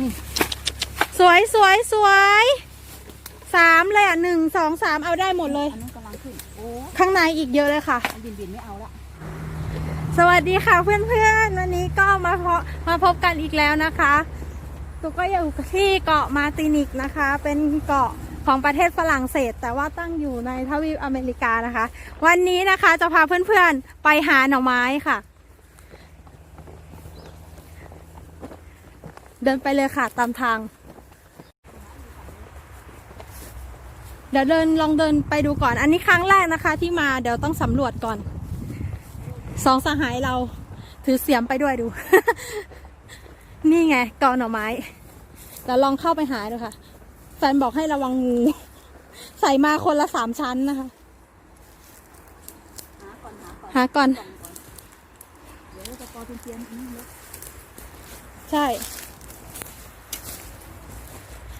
นี่สวยสวยสวยสามเลยอะหนึ่งสองสามเอาได้หมดเลย อันนั้นกำลังขึ้นโอ้ข้างในอีกเยอะเลยค่ะบินบินไม่เอาละสวัสดีค่ะเพื่อนๆ วันนี้ก็มาพบมาพบกันอีกแล้วนะคะตุกก็อยู่ที่เกาะมาร์ตินิกนะคะ เป็นเกาะของประเทศฝรั่งเศส แต่ว่าตั้งอยู่ในทวีปอเมริกานะคะ วันนี้นะคะจะพาเพื่อนๆ ไปหาหน่อไม้ค่ะ เดินไปเลยค่ะตามทาง เดี๋ยวเดินลองเดินไปดูก่อน อันนี้ครั้งแรกนะคะ ที่มาเดี๋ยวต้องสำรวจก่อน สองสหายเราถือเสียมไปด้วยดู นี่ไงกอหน่อไม้แล้วลองเข้าไปหาดูค่ะ แฟนบอกให้ระวังงู ใส่มาคนละสามชั้นนะคะ หาก่อนหาก่อนหาก่อนส่องก่อนเดี๋ยวจะปอเทียนๆนี่เลยใช่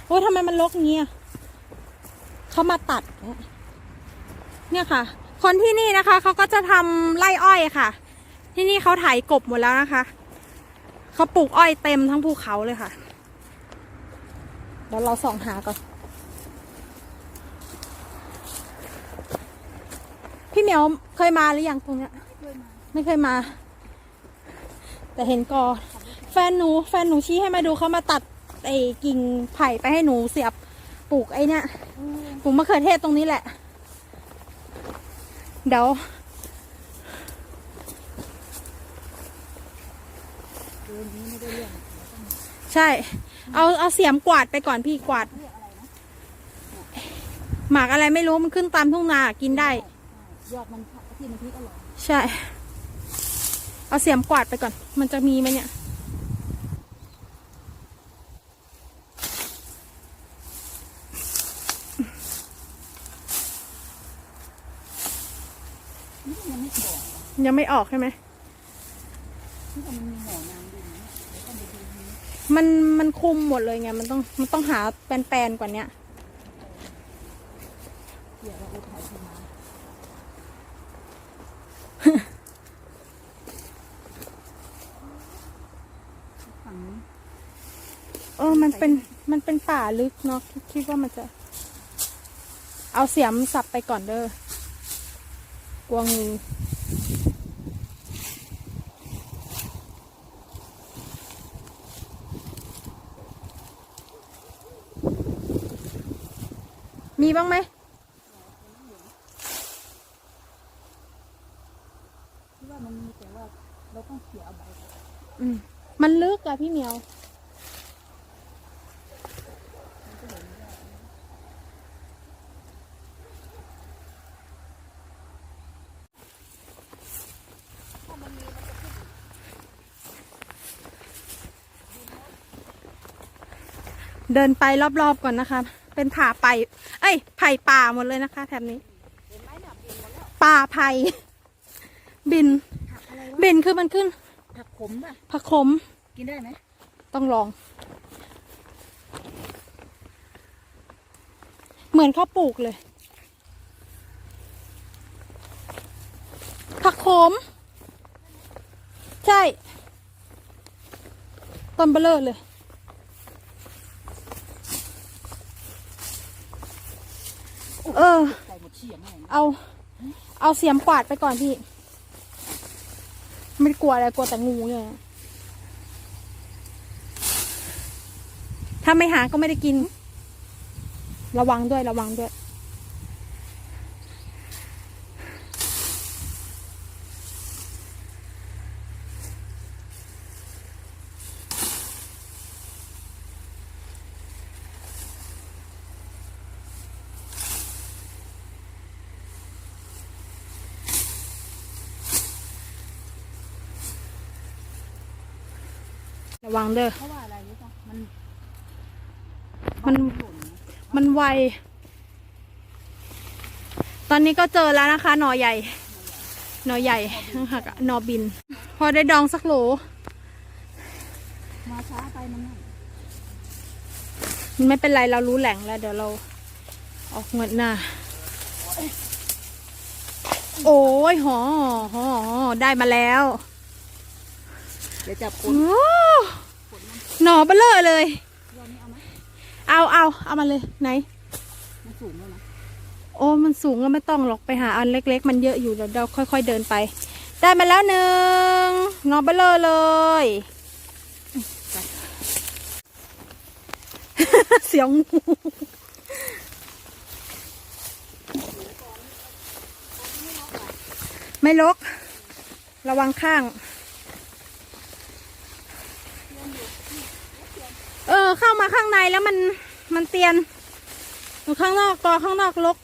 โอ้ยทำไมมันลกเงี้อะเขามาตัด เนี่ยค่ะ คนที่นี่นะคะเขาก็จะทำไร่อ้อยค่ะ ที่นี่เขาไถกบหมดแล้วนะคะเขาปลูกอ้อยเต็มทั้งภูเขาเลยค่ะเดี๋ยวเราส่องหาก่อนพี่เหมียวเคยมาหรือยังตรงเนี้ยด้วยมาไม่เคยมา แต่เห็นกอแฟนหนู แฟนหนูชี้ให้มาดูเขามาตัด ไอ้กิ่งไผ่ไปให้หนูเสียบปลูกไอ้เนี่ยปลูกมะเขือเทศตรงนี้แหละ เดี๋ยวเดินนี้ไม่ได้เรื่องใช่ เอาเอาเสียมกวาดไปก่อนพี่กวาดเรียกอะไรนะหมากอะไรไม่รู้มันขึ้นตามทุ่งนากินได้ ยอดมันที่มันพริกอร่อย ใช่ เอาเสียมกวาดไปก่อน มันจะมีไหมเนี่ย นี่ยังไม่บอก ยังไม่ออกใช่ไหมที่มันมีหน่อนางอยู่นะเดี๋ยวต้องไปดูนี้มันมันคุมหมดเลยไง มันต้องมันต้องหาแปลนๆกว่าเนี้ยเดี๋ยวเราไปถ่ายที่มาฝั่งนี้เออ มันเป็น มันเป็นป่าลึกเนาะ คิดว่ามันจะ เอาเสียมสับไปก่อนเด้อกลัวงู มีบ้างไหมที่ว่ามันมีแต่ว่าเราต้องเขี่ยเอาใบอืมมันลึกอะพี่เหมียวเดินไปรอบๆก่อนนะคะ เป็นผ่าไป เอ้ย ไผ่ป่าหมดเลยนะคะ แถบนี้ ป่าไผ่ บิน ผักอะไรวะบินคือมันขึ้น ผักขมป่ะ ผักขม กินได้ไหมต้องลอง เหมือนเขาปลูกเลย ผักโขม ใช่ ต้นเบลเลอร์เลย เออ ใส่หมดเฉียงอะไรนะเอา เอาเสียมกวาดไปก่อนพี่ ไม่กลัวอะไรกลัวแต่งูเนี่ยถ้าไม่หาก็ไม่ได้กิน ระวังด้วยระวังด้วย ระวังเด้อ เพราะว่าอะไรรู้ป่ะมัน มันหล่นนะมันไว ตอนนี้ก็เจอแล้วนะคะ หน่อใหญ่ หน่อใหญ่นะคะหน่อบิน พอได้ดองสักโหล มาช้าไปมันนั่นมันไม่เป็นไรเรารู้แหล่งแล้ว เดี๋ยวเราออกเงินหน้า โอ้ยหอหอหอได้มาแล้วเดี๋ยวจับคโอ้นหน่อเบลเลอร์เลยเเอาเอาเอามาเลยไหน มันสูงแล้วนะโอ้ มันสูงก็ไม่ต้องหรอกไปหาอันเล็ก ๆ มันเยอะอยู่เดี๋ยวเราค่อย ๆเดินไป ได้มาแล้วหนึ่งนอเบลเลอร์เลยเสียงงูไม่ลก ระวังข้าง เออ เข้ามาข้างในแล้วมันมันเตียนอยู่ข้างนอกกอข้างนอกลก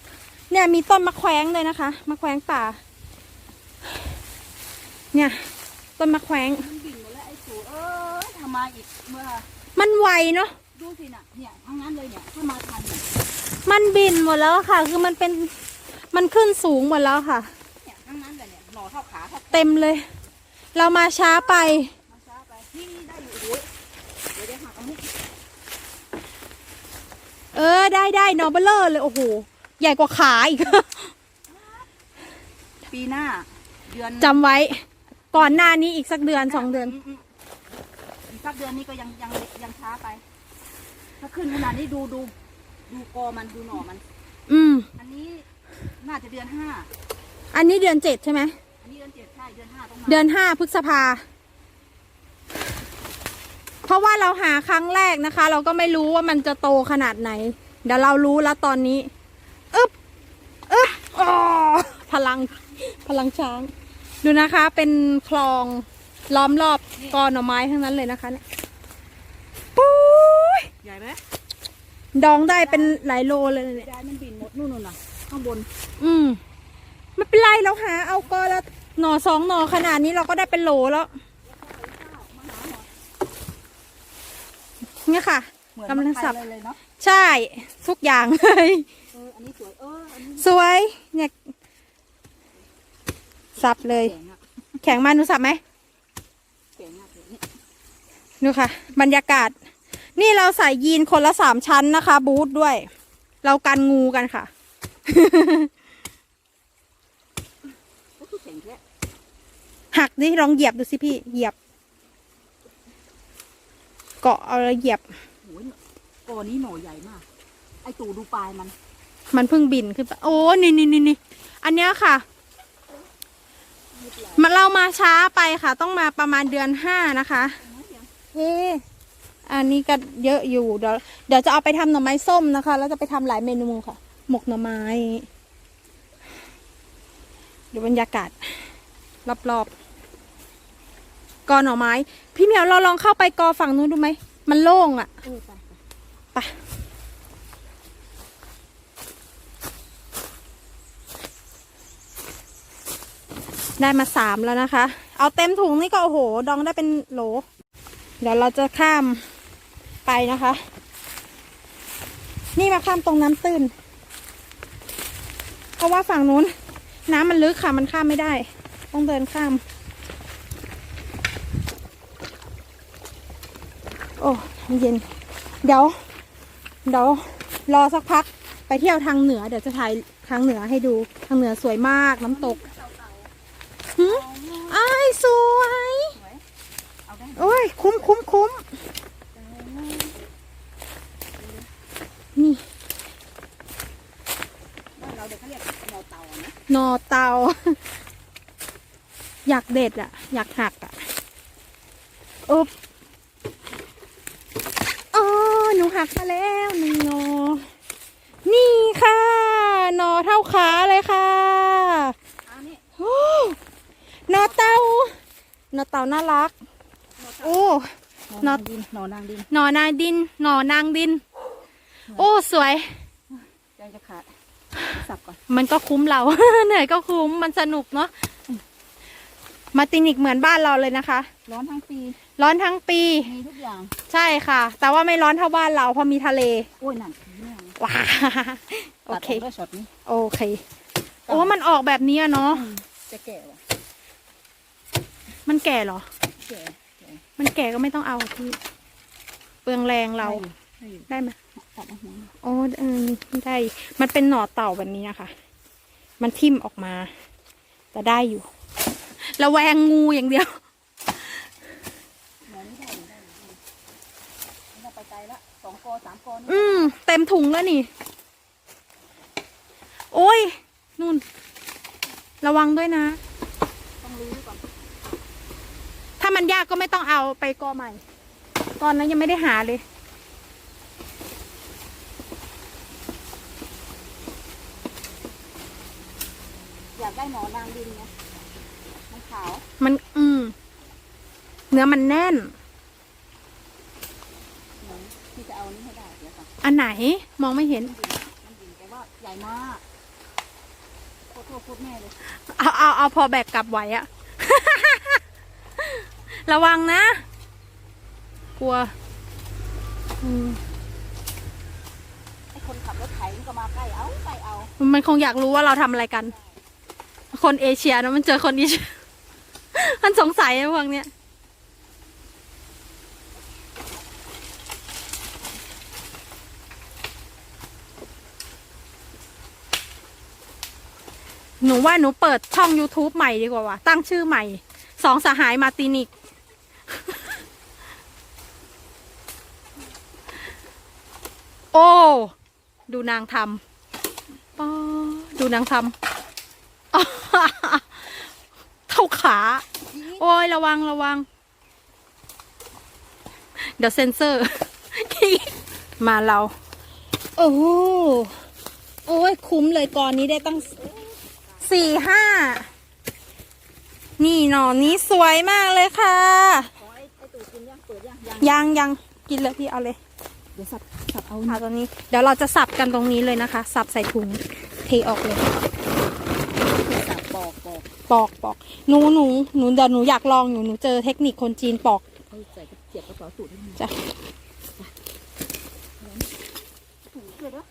เนี่ยมีต้นมะแขวงเลยนะคะมะแขวงป่า เนี่ย ต้นมะแขวงมันบิ่นหมดแล้วไอ้สูเอ้ยทำมาอีกเมื่อ มันไวเนาะดูสิน่ะเนี่ยทั้งนั้นเลยเนี่ยถ้ามาทันเนี่ยมันบินหมดแล้วค่ะ คือมันเป็นมันขึ้นสูงหมดแล้วค่ะ เนี่ยทั้งนั้นเลยเนี่ยหน่อเท่าขาเท่าเต็มเลย เรามาช้าไปมาช้าไปนี่นี่ได้อยู่โอ้ยเดี๋ยวเดี๋ยวหักอันนี้ เออได้ได้นอเบลเลอร์เลย โอ้โห ใหญ่กว่าขาอีก ปีหน้า เดือนจำไว้ ก่อนหน้านี้อีกสักเดือนสองเดือนมมอีกสักเดือนนี้ก็ยังยังยังช้าไป ถ้าขึ้นขนาดนี้ดูดู ดูกอมันดูหน่อมัน อืม อันนี้น่าจะเดือนห้าอันนี้เดือนเจ็ดใช่ไหม อันนี้เดือนเจ็ดใช่เดือนห้าต้องมาเดือนห้าพฤษภา เพราะว่าเราหาครั้งแรกนะคะ เราก็ไม่รู้ว่ามันจะโตขนาดไหน เดี๋ยวเรารู้แล้วตอนนี้อึ๊บอึ๊บอ๋อพลังพลังช้าง ดูนะคะ เป็นคลองล้อมรอบกอหน่อไม้ทั้งนั้นเลยนะคะเนี่ยปุ้ยใหญ่ไหมดองได้เป็นหลายโลเลยเนี่ยยายมันบินหมดนู่นน่ะข้างบน อืมไม่เป็นไรเราหาเอากอละหน่อสองหน่อขนาดนี้เราก็ได้เป็นโหลแล้ว เนี่ยค่ะเหมือนกำลังไม้ไผ่สับเลยเลยเนาะใช่ทุกอย่างเลยเอออันนี้สวยเอออันนี้สวยเนี่ยสับเลย แข็งอะแข็งมาหนูสับไหมแข็งอะเดี๋ยวนี้ดูค่ะ บรรยากาศ นี่เราใส่ยีนคนละสามชั้นนะคะ บูทด้วย เรากันงูกันค่ะก็คือแข็งแค่หักดิลองเหยียบดูสิพี่เหยียบ เกาะเอาแล้วเหยียบ โอ้ยกอนี้หน่อใหญ่มาก ไอตู่ดูปลายมัน มันเพิ่งบินขึ้นไปโอ้นี่นี่นี่นี่อันเนี้ยค่ะมันเรามาช้าไปค่ะ ต้องมาประมาณเดือนห้านะคะเอ๊ะอันนี้ก็เยอะอยู่เดี๋ยวเดี๋ยวจะเอาไปทำหน่อไม้ส้มนะคะ แล้วจะไปทำหลายเมนูค่ะ หมกหน่อไม้ดูบรรยากาศรอบๆ กอหน่อไม้ พี่เหมียวเราลองเข้าไปกอฝั่งนู้นดูไหม มันโล่งอะเออไปไปไปได้มาสามแล้วนะคะ เอาเต็มถุงนี่ก็โอ้โห ดองได้เป็นโหล เดี๋ยวเราจะข้ามไปนะคะ นี่มาข้ามตรงน้ำตื้น เพราะว่าฝั่งนู้นน้ำมันลึกค่ะ มันข้ามไม่ได้ ต้องเดินข้าม อ้เย็น เดี๋ยว เดี๋ยวรอสักพักไปเที่ยวทางเหนือ เดี๋ยวจะถ่ายทางเหนือให้ดู ทางเหนือสวยมากน้ำตกหืมอ้ายสวย โอ้ย คุ้มคุ้มคุ้มนี่นเราเด็กเขาเรียกหน่อเต่าอะนะหนอเตา อยากเด็ดอะอยากหักอะอุ๊บอ๋อ หนูหักมาแล้วหนึ่งหนอ นี่ค่ะหนอเท่าขาเลยค่ะอันนี้โอ้หนอเตาหนอเตาน่ารัก โอ้หน่อนางดินหน่อนางดินหนอนางดินหนอนางดิน โอ้สวยใจจะขาดสับก่อนมันก็คุ้มเราเหนื่อยก็คุ้มมันสนุกเนาะมาตินิกเหมือนบ้านเราเลยนะคะ ร้อนทั้งปี ร้อนทั้งปี มีทุกอย่างใช่ค่ะ แต่ว่าไม่ร้อนเท่าบ้านเราเพราะมีทะเล โอ้ยนั่นเนี่ยว้าโอตัดเคออกด้วยช็อตนี้โอเค โอ้มันออกแบบนี้อะเนาะ จะแก่ว่ะมันแก่เหรอ แก่แก่มันแก่ก็ไม่ต้องเอาพี่ เปลืองแรงเรา ให้อยู่ได้ไหม ตัดเอาหัวโอ้เออได้ มันเป็นหน่อเต่าแบบนี้นะคะ มันทิ่มออกมา แต่ได้อยู่ ระแวงงูอย่างเดียว หน่อนี่ได้อยู่ได้อยู่ได้อยู่ไม่ต้องไปไกล ละ สองกอสามกอนี่อืม เต็มถุงแล้วนี่ โอ้ย นู่น ระวังด้วยนะ ต้องรื้อก่อน ถ้ามันยากก็ไม่ต้องเอาไปกอใหม่ ตอนนั้นยังไม่ได้หาเลยอยากได้หมอนางดินไงมันขาว มัน อืม เนื้อมันแน่น หนูที่จะเอานี่ให้ได้เดี๋ยวก่ อนอันไหนมองไม่เห็นมันดินแต่ว่าใหญ่มากโคตรโทษโคตรแม่เลยเอาเอาเอาพอแบกกลับไหวอะ ระวังนะ กลัวอืมไอ้คนขับรถไถมันก็มาใกล้เอาใกล้เอามันคงอยากรู้ว่าเราทำอะไรกัน คนเอเชียนะมันเจอคนเอเชีย มันสงสัยไอ้พวกเนี้ย หนูว่าหนูเปิดช่อง YouTube ใหม่ดีกว่าว่ะตั้งชื่อใหม่ สองสหายมาตินิก โอ้ ดูนางทำป้าดูนางทำเท่าขา โอ้ยระวังระวัง เดี๋ยวเซ็นเซอร์ มาเรา โอ้โหโอ้ยคุ้มเลยก่อนนี้ได้ตั้ง สี่ห้า นี่หนอนนี้สวยมากเลยค่ะ ของไอ้ไอ้ตู่กินยังเปิดยังยังยังยังกินเลยพี่เอาเลย เดี๋ยวสับสับเอาเอาตรงนี้ เดี๋ยวเราจะสับกันตรงนี้เลยนะคะ สับใส่ถุงเทออกเลย สับปอกปอกปอกปอกหนูหนูหนูเดี๋ยวหนูอยากลองอยู่หนูเจอเทคนิคคนจีนปอกเอาใส่กระเจียบกระเป๋าตูดให้มันจ้ะถูกเลยเด้อ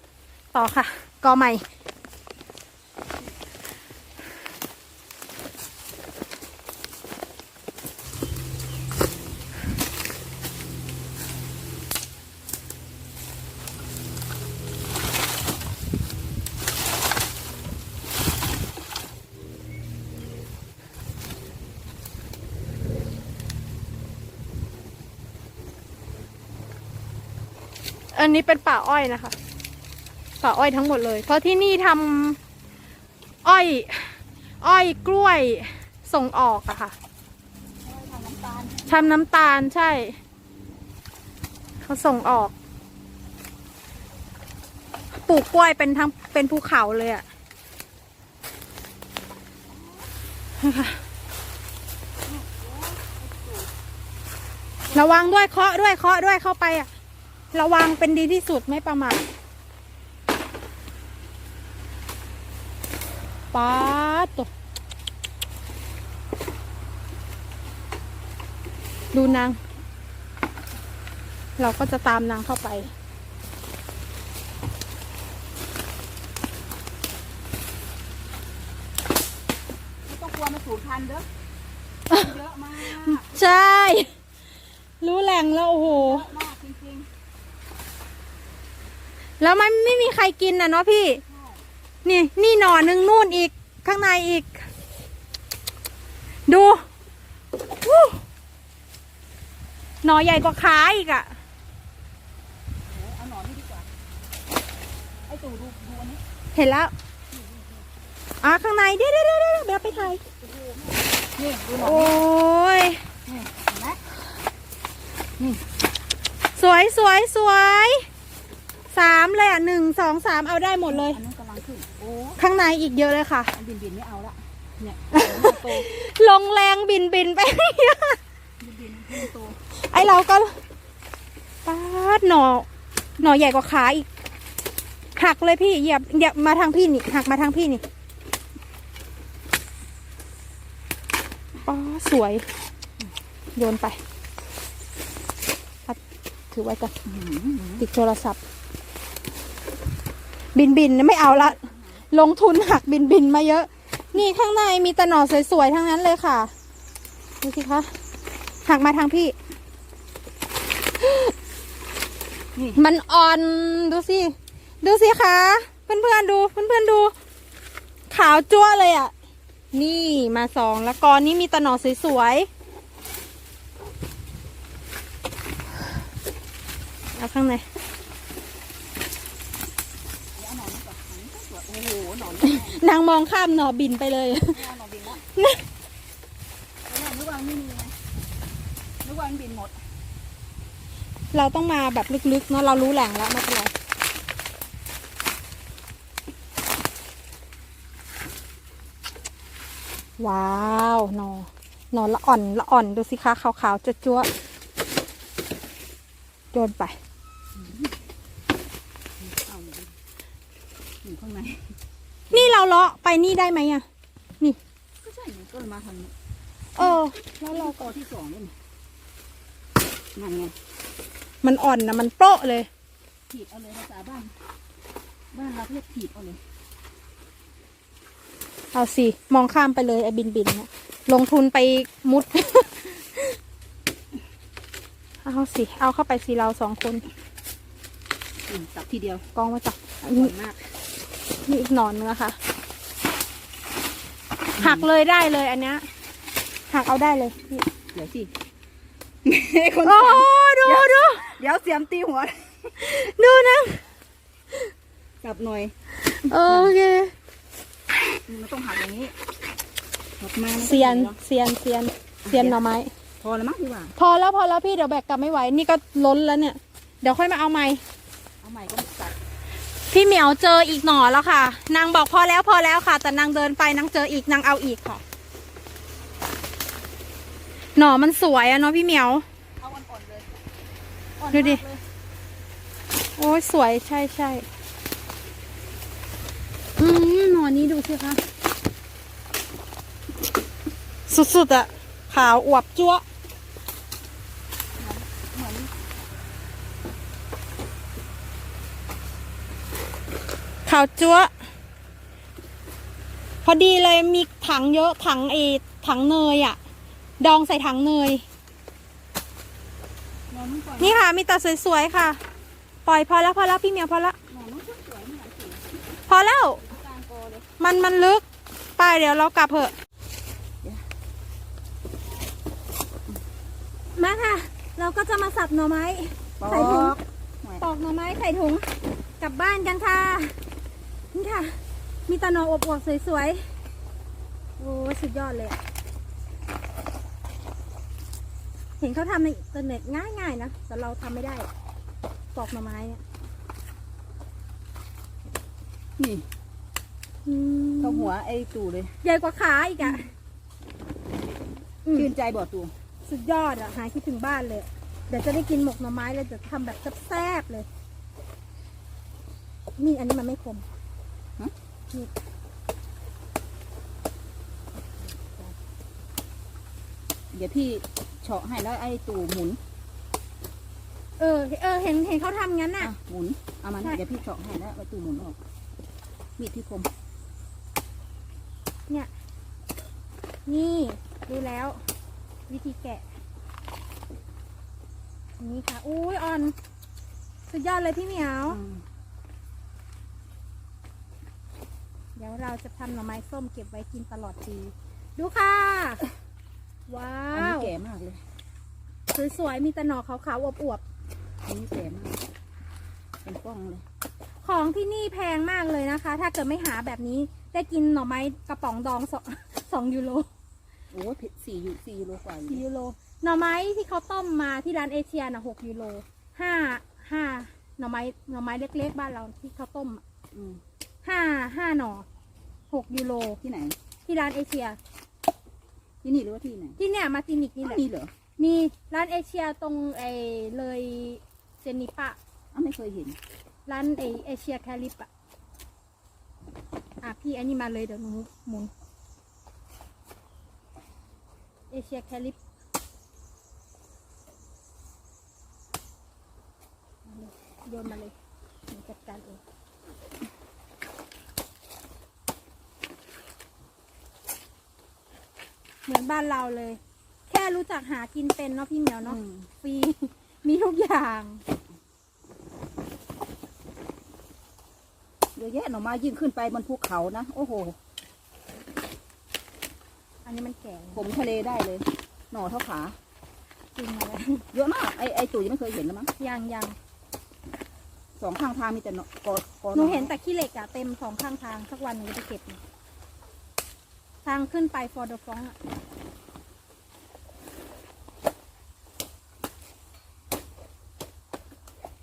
ต่อค่ะกอใหม่ นี้เป็นป่าอ้อยนะคะ ป่าอ้อยทั้งหมดเลย เพราะที่นี่ทำอ้อย อ้อยกล้วยส่งออกอะค่ะทำน้ำตาลทำน้ำตาลใช่ เขาส่งออก ปลูกกล้วยเป็นทั้งเป็นภูเขาเลยอะนะคะระวังด้วยเคาะด้วยเคาะด้วยเข้าไปอะ ระวังเป็นดีที่สุดไม่ประมาทป๊าดตกดูนาง เราก็จะตามนางเข้าไป ไม่ต้องกลัวมันสูญพันธุ์เด้อเยอะมาก ใช่ รู้แหล่งแล้ว โอ้โห เยอะมากจริง แล้วมันไม่มีใครกินนะเนาะพี่ๆใช่นี่นี่หน่อหนึ่งนู่นอีกข้างในอีก ดูวู้หน่อใหญ่กว่าขาอีกอะเดี๋ยวเอาหนอนนี่ดีกว่าไอ้ตู่ดูดูอันนี้เห็นแล้วอะข้างในเดี๋ยวเดี๋ยวเดี๋ยวเดี๋ยวแบบไปถ่ายนี่ดูหนอนโอ้ยนี่เห็นไหมสวยสวยสวย สามเลยอะหนึ่งสองสามเอาได้หมดเลย อันนั้นกำลังขึ้น โอ้ข้างในอีกเยอะเลยค่ะ อันบินบินไม่เอาละเนี่ยมันโตลงแรงบินบินไป บินบินให้มันโตไอเราก็ปาดหน่อหน่อใหญ่กว่าขาอีกหักเลยพี่เหยียบเหยียบมาทางพี่นี่หักมาทางพี่นี่ป้าดสวย โยนไปพัดถือไว้ก่อนอื้อหือติดโทรศัพท์ บินบินไม่เอาละ ลงทุนหักบินบินมาเยอะ นี่ข้างในมีแตะหน่อสวยๆทั้งนั้นเลยค่ะ ดูสิคะหักมาทางพี่ มันอ่อนดูสิ ดูสิคะเพื่อนๆดูเพื่อนๆดู ขาวจั่วเลยอะ่ะ นี่มาสองแล้วกอนนี้มีตะหนอสวยๆเอาข้างใน เดี๋ยวเอาหนอนนี่ก่อนหนอนนี่ก็สวย โอ้โหหนอนนี่นางมองข้ามหนอบินไปเลย ไม่เอาหนอนบินละตอนแรกนึกว่ามันไม่มีไงนึกว่ามันบินหมดเราต้องมาแบบลึกๆเนาะเรารู้แหล่งแล้วไม่เป็นไรว้าวหนอหนอละอ่อนละอ่อนดูสิคะขาวๆจะจั๊วะโยนไป เอาเลยอยู่ข้างใน นี่ เราเลาะไปนี่ได้ไหมอะก็ใช่ไงก็เลยมาทางนี้เออแล้วเรากอที่สองนี่ไงนั่นไงมันอ่อนนะมันโป๊ะเลย ถีบเอาเลยภาษาบ้าน บ้านเราเรียกถีบเอาเลย เอาสิ มองข้ามไปเลยไอ้บินบินเนี่ยลงทุนไปมุด เอาสิ เอาเข้าไปสิเราสองคนอืมสับทีเดียวกองมาจับอันสนี้วยมาก นี่อีกหนอนนึงอะค่ะหักเลยได้เลยอันเนี้ยหักเอาได้เลยนี่เดี๋ยวสิคนโอ้สั่งดูดูเดี๋ยวเสียมตีหัว ดูนะสับหน่อย โอเค มันต้องหักอย่างนี้หักมามัก็เซียนดีแล้วเซียนเซียนเซียนหน่อไม้ พอแล้วมั้งดีกว่า พอแล้วพอแล้วพี่เดี๋ยวแบกกลับไม่ไหว นี่ก็ล้นแล้วเนี่ย เดี๋ยวค่อยมาเอาใหม่ เอาใหม่ก็สับ พี่เหมียวเจออีกหน่อแล้วค่ะ นางบอกพอแล้วพอแล้วค่ะ แต่นางเดินไปนางเจออีกนางเอาอีกค่ะ หน่อมันสวยอะเนาะพี่เหมียวเอาอ่อนๆเลยอ่อนดูดิ มากเลยโอ้ยสวยใช่ใช่อืมหน่อนี้ดูสิคะ สุดๆอะขาวอวบจั๊วะ เหมือน ขาวจั๊วะพอดีเลยมีถังเยอะถังเอถังเนยอะดองใส่ถังเนยหนอนมันก่อนนี่ค่ะมีแต่สวยๆค่ะ ปล่อยพอแล้วพอแล้วพี่เหมียวพอแล้วหนอนมันก็สวยเหมือนกันสิพอแล้วกลางกอเลยมันมันลึก ไปเดี๋ยวเรากลับเถอะ มาค่ะ เราก็จะมาสับหน่อไม้ปอกใส่ถุงหน่อยปอกหน่อไม้ใส่ถุงกลับบ้านกันค่ะ นี่ค่ะ มีแตะหนออบๆสวยๆ โอ้ยสุดยอดเลยอะเห็นเขาทำในอินเทอร์เน็ตง่ายๆนะ แต่เราทำไม่ได้ปอกหน่อไม้เนี่ยนี่อืมเข้าหัวไอ้ตู่เลย ใหญ่กว่าขาอีกอะอืม ชื่นใจบ่ตู่สุดยอดอะหายคิดถึงบ้านเลย เดี๋ยวจะได้กินหมกหน่อไม้เลยจะทำแบบแซ่บๆเลย นี่อันนี้มันไม่คม นี่เดี๋ยวพี่เฉาะให้แล้วไอ้ตู่หมุนเออ เออ เห็น เห็นเขาทำงั้นน่ะ อะหมุน เอามัน ใช่ เดี๋ยวพี่เฉาะให้แล้วไอ้ตู่หมุนออก มีดที่คมเนี่ยนี่ดูแล้ว วิธีแกะนี่ค่ะ อุ้ยอ่อน สุดยอดเลยพี่เหมียว อืม เดี๋ยวเราจะทำหน่อไม้ส้มเก็บไว้กินตลอดปี ดูค่ะ ว้าอันนี้ว แก่มากเลยสวยๆ มีแต่หน่อขาวๆอวบอันนี้แก่มาก เป็นป้องเลย ๆ ของที่นี่แพงมากเลยนะคะ ถ้าเกิดไม่หาแบบนี้ ได้กินหน่อไม้กระป๋องดองสอง สองยูโร โอ้โหผิดสี่ยูสี่ยูโรกว่าอยู่สี่ยูโรหน่อไม้ที่เขาต้มมาที่ร้านเอเชียน่ะหกยูโรห้าห้าหน่อไม้หน่อไม้เล็กๆ บ้านเราที่เขาต้มอะอืมห้าห้าหน่อ หกยูโรที่ไหน ที่ร้านเอเชีย ที่นี่หรือว่าที่ไหนที่เนี่ยมาตินิกนี่แหละ นี่เหรอมีร้านเอเชียตรงไอเลยเจนิปะ อ้าวไม่เคยเห็น ร้านไอเอเชียแคลิปอะอะพี่อันนี้มาเลยเดี๋ยวหนูหมุน เอเชียแคลิป โยนมาเลยหนูจัดการเอง เหมือนบ้านเราเลย แค่รู้จักหากินเป็นเนาะพี่เหมียวเนาะอืมฟรีมีทุกอย่างเยอะแยะหน่อไม้ยิ่งขึ้นไปบนภูเขานะ โอ้โห อันนี้มันแก่ผมทะเลได้เลย หน่อเท่าขาจริงมาแล้วเยอะมากไอ้ไอ้ตู่ยังไม่เคยเห็นแล้วมั้งยังยังสองข้างทางมีแต่หนกอกอหนูเห็นแต่ขี้เหล็กอะเต็มสองข้างทางสักวันหนูจะไปเก็บมา ทางขึ้นไปฟอร์ดฟองอะ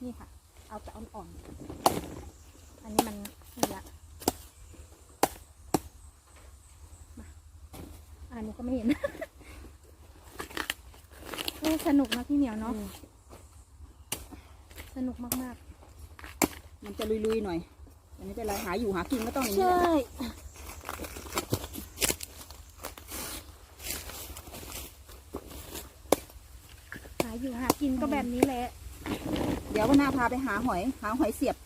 นี่ค่ะ เอาแต่อ่อนๆ อันนี้มันนี่ละมาอันนี้ก็ไม่เห็นโอ้สนุกนะพี่เหมียวเนาะ สนุกมากมันจะลุยๆหน่อยแต่ไม่เป็นไรหาอยู่หากินก็ต้องอย่างๆนี้แหละหาอยู่หากินก็ แบบนี้แหละ เดี๋ยววันหน้าพาไปหาหอย หาหอยเสียบ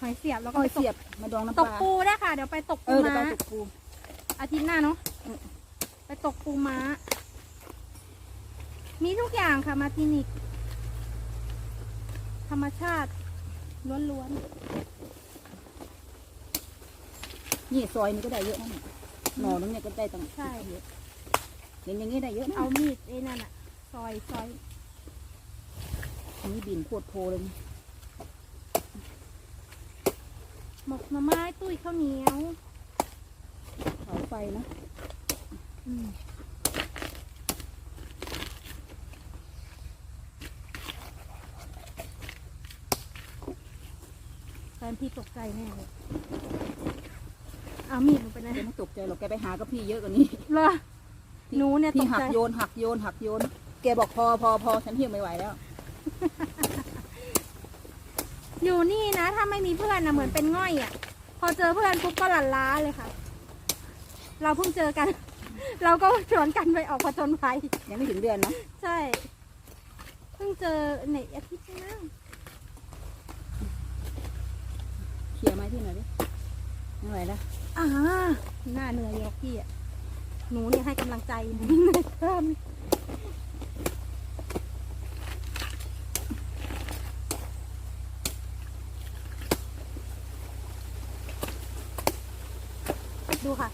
หอยเสียบแล้วก็หอยไปตเสียกบมาดองน้ำตปกลาปูได้ค่ะ เดี๋ยวไปตกเอปูอเดี๋ยวม้าไปตกปู อาทิตย์หน้าเนาะอืม ไปตกปูม้า มีทุกอย่างค่ะมาที่นี่ธรรมชาติล้วนนี่ซอยนี้ก็ได้เยอะนะเนี่ยหน่อนึงเนี่ยก็ได้ตั้งๆใช่เยอะเห็นอย่างนี้ได้เยอะนะเอามีดไอ้นั่นอะซอยซอย อันนี้บินโคตรโพเลยหมกหน่อไม้ตุ้ยข้าวเหนียวเผาไฟนะอืมแฟนพี่ตกใจแน่เลยเอามีดหนูไปไหนแกไม่ตกใจหรอกแกไปหากับพี่เยอะกว่านี้เหรอหนูเนี่ยตพี่กหัใจกโยนหักโยนหักโยน แกบอกพอพอพอฉันเที่ยวไม่ไหวแล้ว อยู่นี่นะ ถ้าไม่มีเพื่อนนะเหมือนเป็นง่อยอะ่ะ พอเจอเพื่อนปุ๊บก็หลั่นล้าเลยค่ะ เราเพิ่งเจอกัน เราก็ชวนกันไปออกผจญภัยยังไม่ถึงเดือนนะใช่ เพิ่งเจอในอาทิตย์ที่นั่งเคลียร์ไม้ที่หน่อยดิไม่ไหวแล้วอ่าหน้าเหนื่อยเลยพี่อะหนูเนี่ยให้กำลังใจหนูเหนื่อยเพิ่มดูค่ะ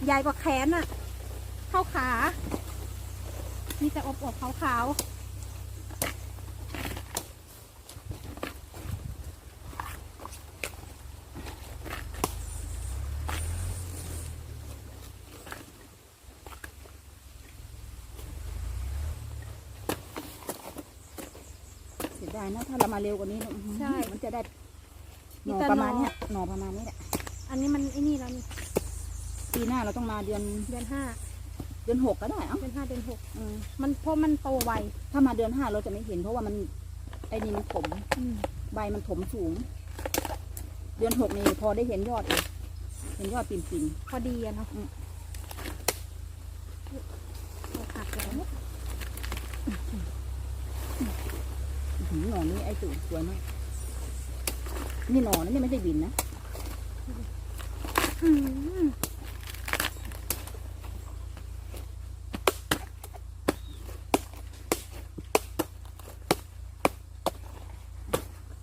ใหญ่กว่าแขนอะเท่าขา มีแต่อบอบๆขาวๆเสียดายนะถ้าเรามาเร็วกว่านี้นะอื้อหือใช่ มันจะได้หมีน่อแต่ประมาณหน่อเนี้ยหน่อประมาณนี้แหละ อันนี้มันไอ้นี่แล้วนี่ ปีหน้าเราต้องมาเดือนเดือนห้าเดือนหกก็ได้เอ้าเดือนห้าเดือนหกอืมมันเพราะมันโตไวถ้ามาเดือนห้าเราจะไม่เห็น เพราะว่ามันไอ้นี่มันถมอืมใบมันถมสูง เดือนหกนี่พอได้เห็นยอดเลยเห็นยอดปิ่นพอดีอะเนาะอืม เอาหักแล้วๆอื้อหือหน่อนี้ไอ้ตู่สวยมากนี่หน่อนะนี่ไม่ได้บินนะอืม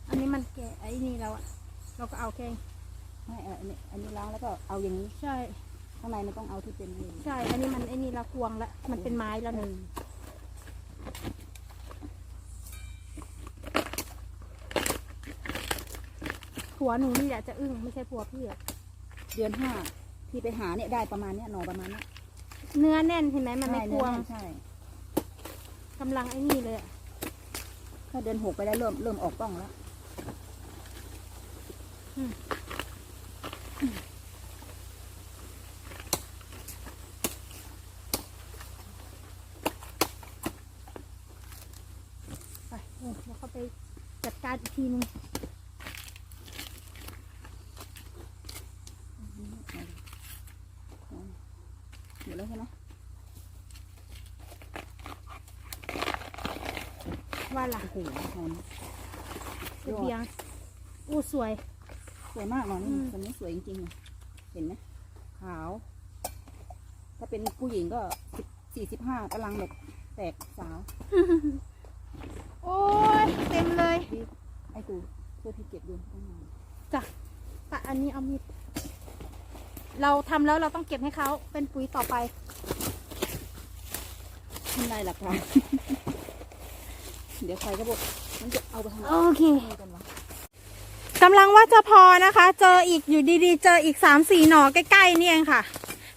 อันนี้มันแก่ไอ้นี่เราอะ เราก็เอาแค่ไม่เอออันนี้อันนี้ล้างแล้วก็เอาอย่างนี้ ใช่ ข้างในมันต้องเอาที่เป็นนี่ใช่ อันนี้มันไอ้นี่เราควงแล้วมันเป็นไม้แล้วเอเนี่ยอผัวหนูนี่แหละจะอึ้งไม่ใช่ผัวพี่อะเดือนห้าที่ไปหาเนี่ยได้ประมาณเนี้ยหน่อประมาณเนี้ยเนื้อแน่นเห็นไหมมันไม่ใช่ควงแน่ๆใช่กำลังไอ้นี่เลยอะถ้าเดือนหกไปแล้วเริ่มเริ่มออกกล้องแล้ว ไปเออแล้วเขาไปจัดการอีกทีนึงหมดแล้วใช่ไหมว่าล่ะโอ้โหหอมเสบียงอู้สวยส วยมากหนอนนี่อืมคนนี้สวยจริงๆเลยเห็นไหมขาว ถ้าเป็นผู้หญิงก็สิบสี่สิบห้ากำลังแบบแตกสาว โอ้ยเต็มเลยดีไอ้ตูเพื่อที่เก็บดูต้องมาจ้ะแต่อันนี้เอามีดเราทำแล้วเราต้องเก็บให้เขาเป็นปุ๋ยต่อไปทำลายหลักฐานเดี๋ยวใครก็บอกมันจะเอาไปทำอะไรโอเคกันวะ กำลังว่าจะพอนะคะ เจออีกอยู่ดีๆ เจออีกสามสี่หน่อใกล้ๆนี่เองค่ะ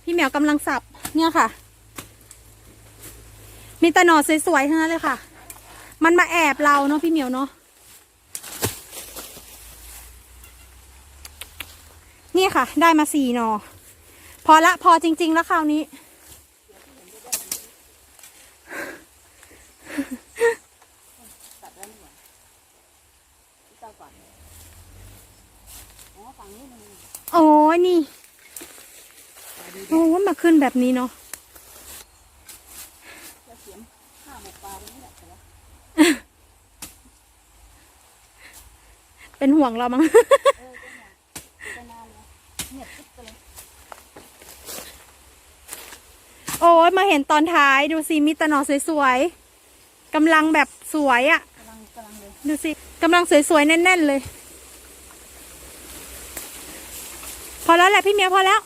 พี่เหมียวกำลังสับเนี่ยค่ะ มีแต่หน่อสวยๆทั้งนั้นเลยค่ะ มันมาแอบเราเนาะพี่เหมียวเนาะนี่ค่ะ ได้มาสี่หน่อพอละพอจริง ๆ แล้วคราวนี้ ตัดได้ไหมพี่เจ้าก่อนอ๋อฝั่งนี้มัน โอ้ยนี่โอ้ยมาขึ้นแบบนี้เนาะเป็นห่วงเรามั้งเออก็เนี่ยจะนางโอ้ยมาเห็นตอนท้ายดูสิมีตหนอสวยๆกำลังแบบสวยอะ่ะดูสิกำลังสวยๆแน่นๆเลย พ อแล้วแหละพี่เมียพอแล้ว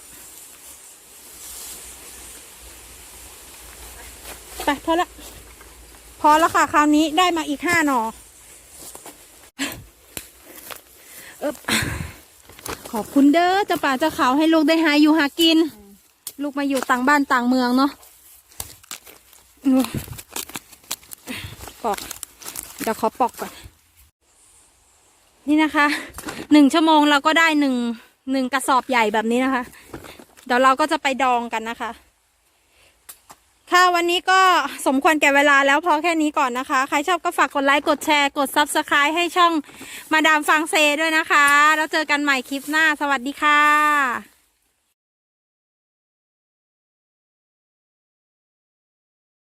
ไปพอแล้ว พอแล้วค่ะ คราวนี้ได้มาอีกห้าหนอขอบคุณเด้อเจะป่าเจะเขาให้ลูกได้หาอยู่หากิน ลูกมาอยู่ต่างบ้านต่างเมืองเนาะปอกเดี๋ยวขอปอกก่อน นี่นะคะหนึ่งชั่วโมงเราก็ได้หนึ่ง หนึ่งกระสอบใหญ่แบบนี้นะคะ เดี๋ยวเราก็จะไปดองกันนะคะ ค่ะวันนี้ก็สมควรแก่เวลาแล้วพอแค่นี้ก่อนนะคะ ใครชอบก็ฝากกดไลค์ กดแชร์ กด Subscribe ให้ช่องมาดามฟังเซด้วยนะคะ แล้วเจอกันใหม่คลิปหน้า สวัสดีค่ะ